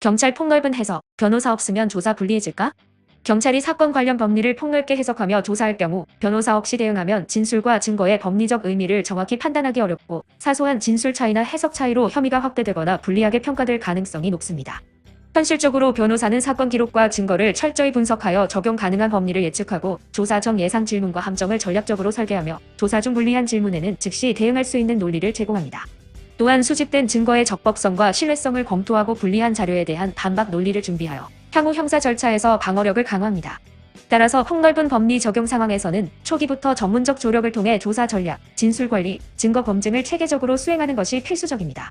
경찰 폭넓은 해석, 변호사 없으면 조사 불리해질까? 경찰이 사건 관련 법리를 폭넓게 해석하며 조사할 경우 변호사 없이 대응하면 진술과 증거의 법리적 의미를 정확히 판단하기 어렵고 사소한 진술 차이나 해석 차이로 혐의가 확대되거나 불리하게 평가될 가능성이 높습니다. 현실적으로 변호사는 사건 기록과 증거를 철저히 분석하여 적용 가능한 법리를 예측하고 조사 전 예상 질문과 함정을 전략적으로 설계하며 조사 중 불리한 질문에는 즉시 대응할 수 있는 논리를 제공합니다. 또한 수집된 증거의 적법성과 신뢰성을 검토하고 불리한 자료에 대한 반박 논리를 준비하여 향후 형사 절차에서 방어력을 강화합니다. 따라서 폭넓은 법리 적용 상황에서는 초기부터 전문적 조력을 통해 조사 전략, 진술 관리, 증거 검증을 체계적으로 수행하는 것이 필수적입니다.